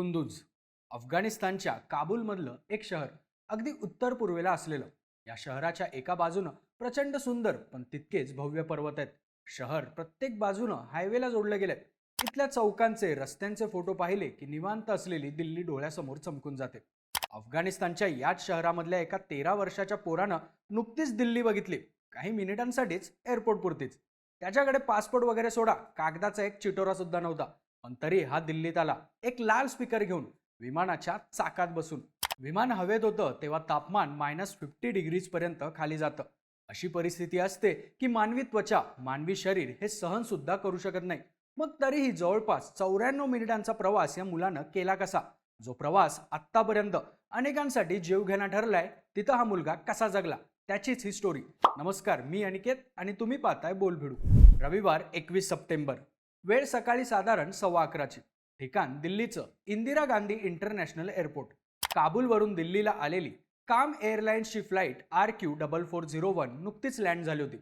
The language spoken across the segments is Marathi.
कुंदुज अफगाणिस्तानच्या काबूलमधलं एक शहर अगदी उत्तर पूर्वेला असलेलं. या शहराच्या एका बाजूनं प्रचंड सुंदर पण तितकेच भव्य पर्वत आहेत. शहर प्रत्येक बाजूनं हायवेला जोडलं गेलंय. इथल्या चौकांचे रस्त्यांचे फोटो पाहिले की निवांत असलेली दिल्ली डोळ्यासमोर चमकून जाते. अफगाणिस्तानच्या याच शहरामधल्या एका तेरा वर्षाच्या पोरानं नुकतीच दिल्ली बघितली. काही मिनिटांसाठीच एअरपोर्ट पुरतीच. त्याच्याकडे पासपोर्ट वगैरे सोडा. कागदाचा एक चिटोरा सुद्धा नव्हता. पण तरी हा दिल्लीत आला. एक लाल स्पीकर घेऊन विमानाच्या चाकात बसून. विमान हवेत होतं तेव्हा तापमान मायनस फिफ्टी डिग्रीज पर्यंत खाली जातं. अशी परिस्थिती असते की मानवी त्वचा मानवी शरीर हे सहन सुद्धा करू शकत नाही. मग तरीही जवळपास चौऱ्याण्णव मिनिटांचा प्रवास या मुलानं केला कसा? जो प्रवास आत्तापर्यंत अनेकांसाठी जीवघेणा ठरलाय तिथं हा मुलगा कसा जगला? त्याचीच ही स्टोरी नमस्कार मी अनिकेत आणि तुम्ही पाहताय बोलभिडू. रविवार एकवीस सप्टेंबर. वेळ सकाळी साधारण सव्वा अकराची. ठिकाण दिल्लीचं इंदिरा गांधी इंटरनॅशनल एअरपोर्ट. काबूलवरून दिल्लीला आलेली काम एअरलाइन्सची flight R Q double four zero one नुकतीच लँड झाली होती.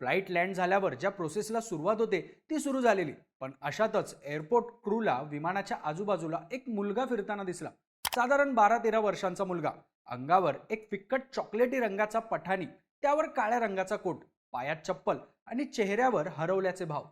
फ्लाईट लँड झाल्यावर ज्या प्रोसेसला सुरुवात होते ती सुरू झालेली. पण अशातच एअरपोर्ट क्रूला विमानाच्या आजूबाजूला एक मुलगा फिरताना दिसला. साधारण बारा तेरा वर्षांचा मुलगा. अंगावर एक फिक्कट चॉकलेटी रंगाचा पठाणी त्यावर काळ्या रंगाचा कोट पायात चप्पल आणि चेहऱ्यावर हरवल्याचे भाव.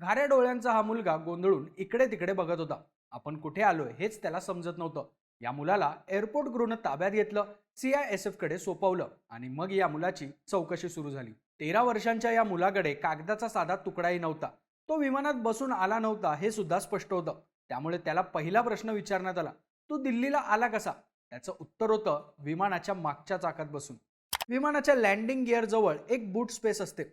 घाऱ्या डोळ्यांचा हा मुलगा गोंधळून इकडे तिकडे बघत होता. आपण कुठे आलोय हेच त्याला समजत नव्हतं. या मुलाला एअरपोर्ट गृहनं ताब्यात घेतलं सीआयएसएफकडे सोपवलं आणि मग या मुलाची चौकशी सुरू झाली. तेरा वर्षांच्या या मुलाकडे कागदाचा साधा तुकडाही नव्हता. तो विमानात बसून आला नव्हता हे सुद्धा स्पष्ट होतं. त्यामुळे त्याला पहिला प्रश्न विचारण्यात आला तू दिल्लीला आला कसा? त्याचं उत्तर होतं विमानाच्या मागच्या चाकात बसून. विमानाच्या लँडिंग गिअर जवळ एक बूट स्पेस असते.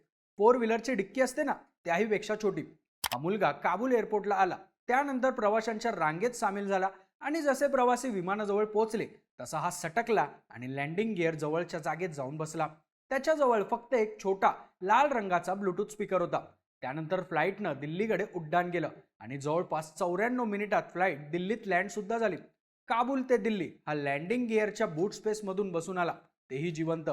फोर व्हीलरची डिक्की असते ना त्याही पेक्षा छोटी. हा मुलगा काबूल एअरपोर्टला आला. त्यानंतर प्रवाशांच्या रांगेत सामील झाला आणि जसे प्रवासी विमानाजवळ पोहोचले तसा हा सटकला आणि लँडिंग गिअर जवळच्या जागेत जाऊन बसला. त्याच्याजवळ फक्त एक छोटा लाल रंगाचा ब्लूटूथ स्पीकर होता. त्यानंतर फ्लाईटनं दिल्लीकडे उड्डाण केलं आणि जवळपास चौऱ्याण्णव मिनिटात फ्लाईट दिल्लीत लँड सुद्धा झाली. काबूल ते दिल्ली हा लँडिंग गिअरच्या बूट स्पेसमधून बसून आला. तेही जिवंत.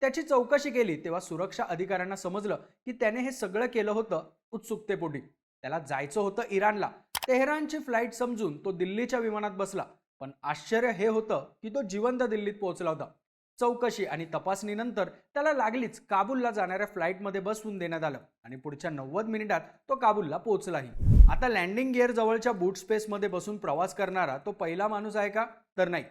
त्याची चौकशी केली. तेव्हा सुरक्षा अधिकाऱ्यांना समजलं की त्याने हे सगळं केलं होतं उत्सुकतेपोटी. त्याला जायचं होतं इराणला. तेहरानची फ्लाईट समजून तो दिल्लीच्या विमानात बसला. पण आश्चर्य हे होतं की तो जिवंत दिल्लीत पोहोचला होता. चौकशी आणि तपासणीनंतर त्याला लागलीच काबूलला जाणाऱ्या फ्लाईटमध्ये बसवून देण्यात आलं आणि पुढच्या नव्वद मिनिटात तो काबूलला पोहोचलाही. आता लँडिंग गिअर जवळच्या बूट स्पेसमध्ये बसून प्रवास करणारा तो पहिला माणूस आहे का? तर नाही.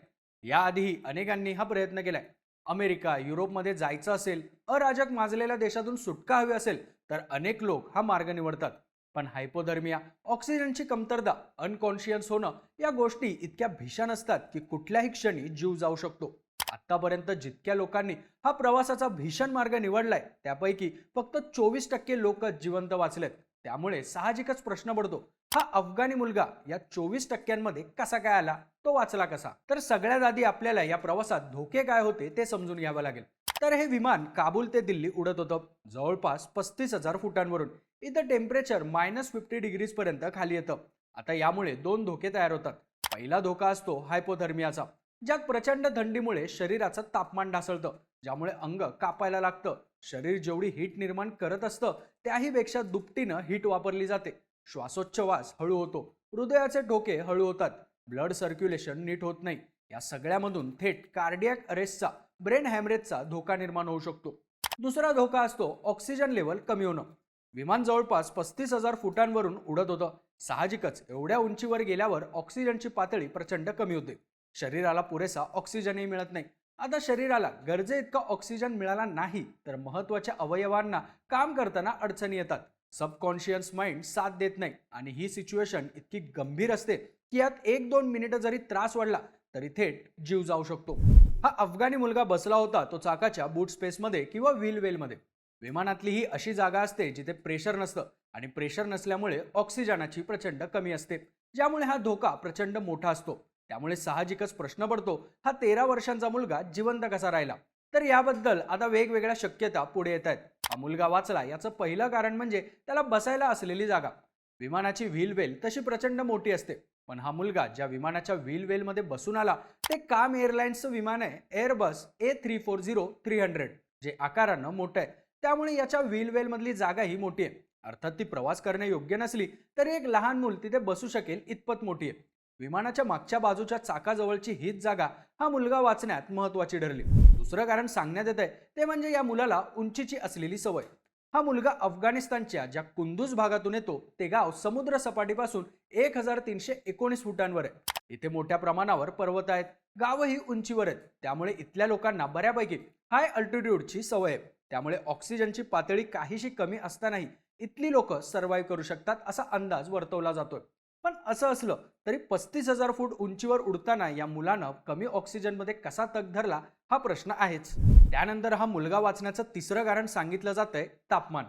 याआधीही अनेकांनी हा प्रयत्न केलाय. अमेरिका युरोपमध्ये जायचं असेल अराजक माजलेल्या देशातून सुटका हवी असेल तर अनेक लोक हा मार्ग निवडतात. पण हायपोधर्मिया ऑक्सिजनची कमतरता अनकॉन्शियस होणं या गोष्टी इतक्या भीषण असतात की कुठल्याही क्षणी जीव जाऊ शकतो. आतापर्यंत जितक्या लोकांनी हा प्रवासाचा भीषण मार्ग निवडलाय त्यापैकी फक्त चोवीस टक्के लोक जिवंत वाचलेत. त्यामुळे साहजिकच प्रश्न पडतो हा अफगाणी मुलगा या चोवीस टक्क्यांमध्ये कसा काय आला तो वाचला कसा? तर सगळ्यात आधी आपल्याला या प्रवासात धोके काय होते ते समजून घ्यावं लागेल. तर हे विमान काबूल ते दिल्ली उडत होतं. जवळपास पस्तीस हजार फुटांवरून. इथं टेम्परेचर मायनस फिफ्टी डिग्रीज पर्यंत खाली येतं. आता यामुळे दोन धोके तयार होतात. पहिला धोका असतो हायपोथर्मियाचा ज्यात प्रचंड थंडीमुळे शरीराचं तापमान ढासळतं ज्यामुळे अंग कापायला लागतं. शरीर जेवढी हीट निर्माण करत असतं त्याहीपेक्षा दुपटीनं हीट वापरली जाते. श्वासोच्छवास हळू होतो. हृदयाचे ठोके हळू होतात. ब्लड सर्क्युलेशन नीट होत नाही. या सगळ्यामधून थेट कार्डियक अरेस्टचा ब्रेन हॅमरेजचा धोका निर्माण होऊ शकतो. दुसरा धोका असतो ऑक्सिजन लेवल कमी होणं. विमान जवळपास पस्तीस हजार फुटांवरून उडत होतं. साहजिकच एवढ्या उंचीवर गेल्यावर ऑक्सिजनची पातळी प्रचंड कमी होते. शरीराला पुरेसा ऑक्सिजनही मिळत नाही. आता शरीराला गरजे इतका ऑक्सिजन मिळाला नाही तर महत्त्वाच्या अवयवांना काम करताना अडचणी येतात. सबकॉन्शियस माइंड साथ देत नाही आणि ही सिच्युएशन इतकी गंभीर असते की यात एक दोन मिनिटं जरी त्रास वाढला तरी थेट जीव जाऊ शकतो. हा अफगाणी मुलगा बसला होता तो चाकाच्या बूट स्पेसमध्ये किंवा व्हील वेलमध्ये. विमानातली ही अशी जागा असते जिथे प्रेशर नसतं आणि प्रेशर नसल्यामुळे ऑक्सिजनाची प्रचंड कमी असते ज्यामुळे हा धोका प्रचंड मोठा असतो. त्यामुळे साहजिकच प्रश्न पडतो हा तेरा वर्षांचा मुलगा जिवंत कसा राहिला? तर याबद्दल आता वेगवेगळ्या शक्यता पुढे येत आहेत. हा मुलगा वाचला याचं पहिलं कारण म्हणजे त्याला बसायला असलेली जागा. विमानाची व्हील वेल तशी प्रचंड मोठी असते पण हा मुलगा ज्या विमानाच्या व्हील वेलमध्ये बसून आला ते काम एअरलाइन्सचं विमान आहे Airbus A three four zero three hundred जे आकारानं मोठं आहे. त्यामुळे याच्या व्हील वेलमधली जागा ही मोठी आहे. अर्थात ती प्रवास करणे योग्य नसली तरी एक लहान मूल तिथे बसू शकेल इतपत मोठी आहे. विमानाच्या मागच्या बाजूच्या चाकाजवळची हीच जागा हा मुलगा वाचण्यात महत्वाची ठरली. दुसरं कारण सांगण्यात येत आहे ते म्हणजे या मुलाला उंचीची असलेली सवय. हा मुलगा अफगाणिस्तानच्या ज्या कुंदूज भागातून येतो ते गाव समुद्र सपाटीपासून एक हजार तीनशे एकोणीस फुटांवर आहे. इथे मोठ्या प्रमाणावर पर्वत आहेत गावही उंचीवर आहेत. त्यामुळे इथल्या लोकांना बऱ्यापैकी हाय अल्टिट्यूडची सवय आहे. त्यामुळे ऑक्सिजनची पातळी काहीशी कमी असतानाही इथली लोक सर्व्हाइव्ह करू शकतात असा अंदाज वर्तवला जातोय. पण असं असलं तरी पस्तीस हजार फूट उंचीवर उडताना या मुलानं कमी ऑक्सिजनमध्ये कसा तग धरला हा प्रश्न आहेच. त्यानंतर हा मुलगा वाचण्याचं तिसरं कारण सांगितलं जातंय तापमान.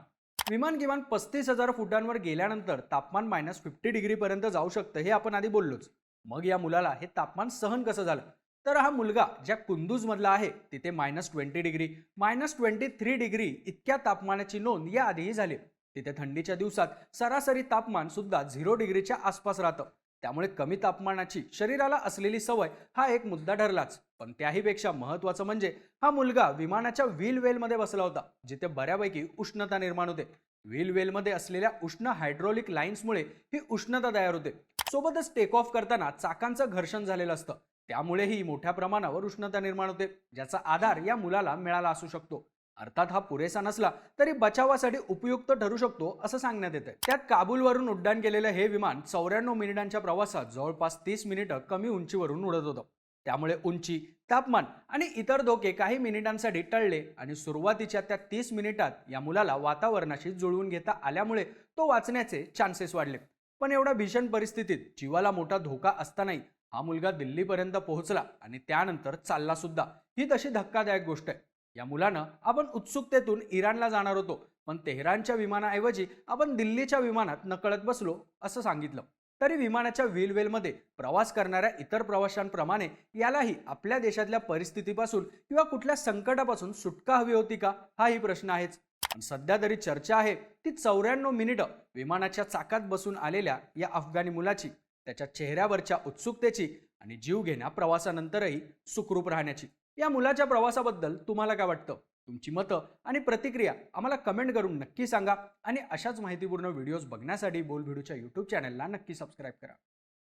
विमान किमान पस्तीस हजार फुटांवर गेल्यानंतर तापमान मायनस फिफ्टी डिग्रीपर्यंत जाऊ शकतं हे आपण आधी बोललोच. मग या मुलाला हे तापमान सहन कसं झालं? तर हा मुलगा ज्या कुंदूजमधला आहे तिथे minus twenty degree minus twenty three degree इतक्या तापमानाची नोंद या आधीही झाली. तिथे थंडीच्या दिवसात सरासरी तापमान सुद्धा झिरो डिग्रीच्या आसपास राहतं. त्यामुळे कमी तापमानाची शरीराला असलेली सवय हा एक मुद्दा ठरलाच. पण त्याहीपेक्षा महत्वाचं म्हणजे हा मुलगा विमानाच्या व्हील वेलमध्ये बसला होता जिथे बऱ्यापैकी उष्णता निर्माण होते. व्हील वेलमध्ये असलेल्या उष्ण हायड्रोलिक लाईन्समुळे ही उष्णता तयार होते. सोबतच टेक ऑफ करताना चाकांचं घर्षण झालेलं असतं. त्यामुळेही मोठ्या प्रमाणावर उष्णता निर्माण होते ज्याचा आधार या मुलाला मिळाला असू शकतो. अर्थात हा पुरेसा नसला तरी बचावासाठी उपयुक्त ठरू शकतो असं सांगण्यात येतं त्यात काबूलवरून उड्डाण केलेलं हे विमान चौऱ्याण्णव मिनिटांच्या प्रवासात जवळपास तीस मिनिटं कमी उंचीवरून उडत होतं. त्यामुळे उंची तापमान आणि इतर धोके काही मिनिटांसाठी टळले आणि सुरुवातीच्या त्या तीस मिनिटात या मुलाला वातावरणाशी जुळवून घेता आल्यामुळे तो वाचण्याचे चान्सेस वाढले. पण एवढ्या भीषण परिस्थितीत जीवाला मोठा धोका असतानाही हा मुलगा दिल्लीपर्यंत पोहोचला आणि त्यानंतर चालला सुद्धा. ही तशी धक्कादायक गोष्ट आहे. या मुलानं आपण उत्सुकतेतून इराणला जाणार होतो. पण तेहरानच्या विमानाऐवजी आपण दिल्लीच्या विमानात नकळत बसलो असं सांगितलं. तरी विमानाच्या व्हीलवेलमध्ये प्रवास करणाऱ्या इतर प्रवाशांप्रमाणे यालाही आपल्या देशातल्या परिस्थितीपासून किंवा कुठल्या संकटापासून सुटका हवी होती का? हाही प्रश्न आहेच. पण सध्या तरी चर्चा आहे ती चौऱ्याण्णव मिनिटं विमानाच्या चाकात बसून आलेल्या या अफगाणी मुलाची त्याच्या चेहऱ्यावरच्या उत्सुकतेची आणि जीव घेण्या प्रवासानंतरही सुखरूप राहण्याची. या मुलाच्या प्रवासाबद्दल तुम्हाला काय वाटतं? तुमची मतं आणि प्रतिक्रिया आम्हाला कमेंट करून नक्की सांगा आणि अशाच माहितीपूर्ण व्हिडिओज बघण्यासाठी बोल व्हिडिओच्या यूट्यूब चॅनलला नक्की सबस्क्राईब करा.